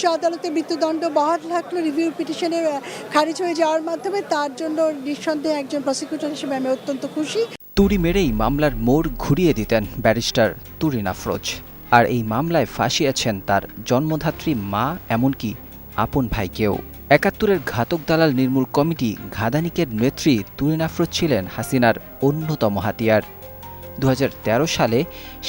উচ্চ আদালতে মৃত্যুদণ্ড বহাল থাকল রিভিউ পিটিশনের আহ, খারিজ হয়ে যাওয়ার মাধ্যমে। তার জন্য নিঃসন্দেহে একজন প্রসিকিউটর হিসেবে আমি অত্যন্ত খুশি। তুড়ি মেরেই মামলার মোড় ঘুরিয়ে দিতেন ব্যারিস্টার তুরিন আফরোজ। আর এই মামলায় ফাঁসিয়েছেন তার জন্মধাত্রী মা এমনকি আপন ভাইকেও। একাত্তরের ঘাতক দালাল নির্মূল কমিটি ঘাদানিকের নেত্রী তুরিন আফরোজ ছিলেন হাসিনার অন্যতম হাতিয়ার। দু হাজার তেরো সালে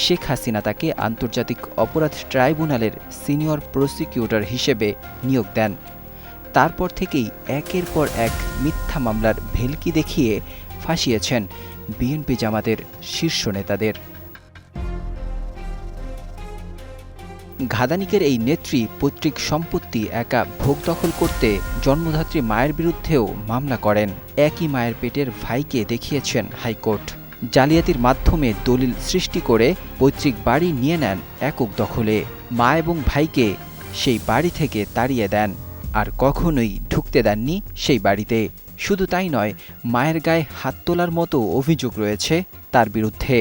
শেখ হাসিনা তাকে আন্তর্জাতিক অপরাধ ট্রাইব্যুনালের সিনিয়র প্রসিকিউটর হিসেবে নিয়োগ দেন। তারপর থেকেই একের পর এক মিথ্যা মামলার ভেলকি দেখিয়ে ফাঁসিয়েছেন বিএনপি জামাতের শীর্ষ নেতাদের। ঘাদানিকের এই নেত্রী পৈতৃক সম্পত্তি একা ভোগ দখল করতে জন্মধাত্রী মায়ের বিরুদ্ধেও মামলা করেন। একই মায়ের পেটের ভাইকে দেখিয়েছেন হাইকোর্ট। জালিয়াতির মাধ্যমে দলিল সৃষ্টি করে পৈতৃক বাড়ি নিয়ে নেন একক দখলে। মা এবং ভাইকে সেই বাড়ি থেকে তাড়িয়ে দেন, আর কখনোই ঢুকতে দেননি সেই বাড়িতে। শুধু তাই নয়, মায়ের গায়ে হাত তোলার মতো অভিযোগ রয়েছে তার বিরুদ্ধে।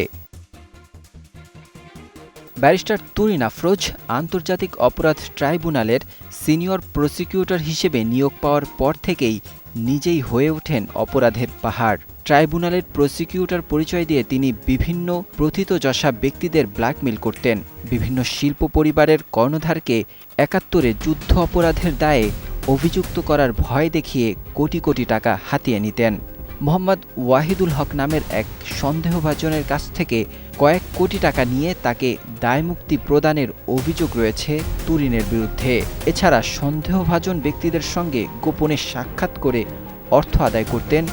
ব্যারিস্টার তুরিন আফরোজ আন্তর্জাতিক অপরাধ ট্রাইব্যুনালের সিনিয়র প্রসিকিউটর হিসেবে নিয়োগ পাওয়ার পর থেকেই নিজেই হয়ে ওঠেন অপরাধের পাহাড়। ট্রাইব্যুনালের প্রসিকিউটর পরিচয় দিয়ে তিনি বিভিন্ন প্রথিতযশা ব্যক্তিদের ব্ল্যাকমেল করতেন। বিভিন্ন শিল্প পরিবারের কর্ণধারকে একাত্তরে যুদ্ধ অপরাধের দায়ে অভিযুক্ত করার ভয় দেখিয়ে কোটি কোটি টাকা হাতিয়ে নিতেন। মোহাম্মদ ওয়াহিদুল হক নামের এক সন্দেহভাজনের কাছ থেকে কয়েক কোটি টাকা নিয়ে তাকে দায়মুক্তি প্রদানের অভিযোগ রয়েছে তুরিনের বিরুদ্ধে। এছাড়া সন্দেহভাজন ব্যক্তিদের সঙ্গে গোপনে সাক্ষাৎ করে অর্থ আদায় করতেন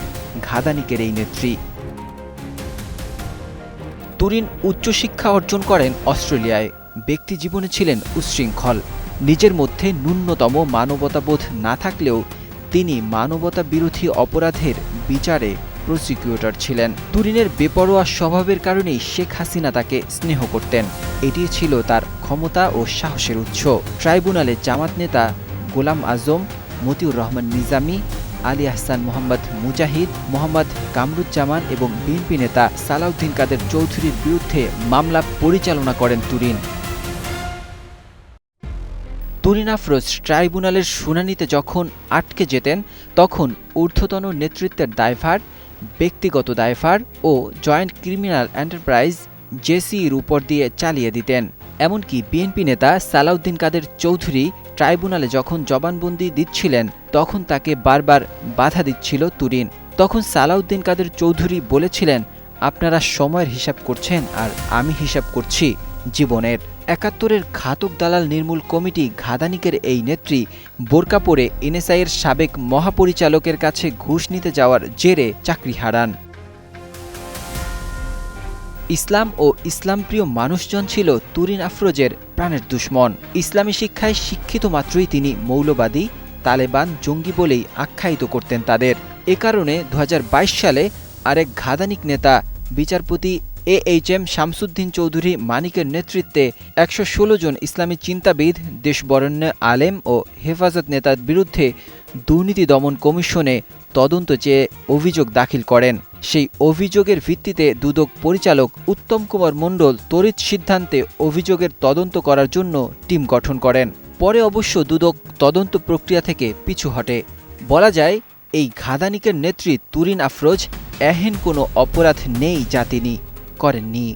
ঘাদানিকের এই নেত্রী। তুরিন উচ্চশিক্ষা অর্জন করেন অস্ট্রেলিয়ায়। ব্যক্তি জীবনে ছিলেন উচ্ছৃঙ্খল। নিজের মধ্যে ন্যূনতম মানবতাবোধ না থাকলেও তিনি মানবতা বিরোধী অপরাধের বিচারে প্রসিকিউটর ছিলেন। তুরিনের বেপরোয়া স্বভাবের কারণেই শেখ হাসিনা তাকে স্নেহ করতেন। এটি ছিল তার ক্ষমতা ও সাহসের উৎস। ট্রাইব্যুনালে জামাত নেতা গোলাম আজম, মতিউর রহমান নিজামী আলী আহসান মোহাম্মদ মুজাহিদ, মোহাম্মদ কামরুজ্জামান এবং বিএনপি নেতা সালাউদ্দিন কাদের চৌধুরীর বিরুদ্ধে মামলা পরিচালনা করেন তুরিন। তুরিন আফরোজ ট্রাইব্যুনালের শুনানিতে যখন আটকে যেতেন, তখন ঊর্ধ্বতন নেতৃত্বের দায়ভার, ব্যক্তিগত দায়ভার ও জয়েন্ট ক্রিমিনাল এন্টারপ্রাইজ জেসির উপর দিয়ে চালিয়ে দিতেন। এমনকি বিএনপি নেতা সালাউদ্দিন কাদের চৌধুরী ট্রাইব্যুনালে যখন জবানবন্দি দিচ্ছিলেন, তখন তাকে বারবার বাধা দিচ্ছিল তুরিন। তখন সালাউদ্দিন কাদের চৌধুরী বলেছিলেন, আপনারা সময়ের হিসাব করছেন আর আমি হিসাব করছি জীবনের। একাত্তরের ঘাতক দালাল নির্মূল কমিটি ঘাদানিকের এই নেত্রী বোরকা পরে এনএসআইয়ের সাবেক মহাপরিচালকের কাছে ঘুষ নিতে যাওয়ার জেরে চাকরি হারান। ইসলাম ও ইসলামপ্রিয় মানুষজন ছিল তুরিন আফরোজের প্রাণের দুশ্মন। ইসলামী শিক্ষায় শিক্ষিত মাত্রই তিনি মৌলবাদী, তালেবান, জঙ্গি বলেই আখ্যায়িত করতেন তাদের। এ কারণে দু হাজার বাইশ সালে আরেক ঘাদানিক নেতা, বিচারপতি A H M Shamsuddin Chowdhury মানিকের নেতৃত্বে একশো ষোলো জন ইসলামী চিন্তাবিদ, দেশবরণ্য আলেম ও হেফাজত নেতার বিরুদ্ধে দুর্নীতি দমন কমিশনে তদন্ত চেয়ে অভিযোগ দাখিল করেন, সেই অভিযোগের ভিত্তিতে দুদক পরিচালক উত্তম কুমার মণ্ডল তড়িৎ সিদ্ধান্তে অভিযোগের তদন্ত করার জন্য টিম গঠন করেন। পরে অবশ্য দুদক তদন্ত প্রক্রিয়া থেকে পিছু হটে। বলা যায়, এই ঘাদানিকের নেত্রী তুরিন আফরোজ এহেন কোনো অপরাধ নেই যা তিনি করেননি।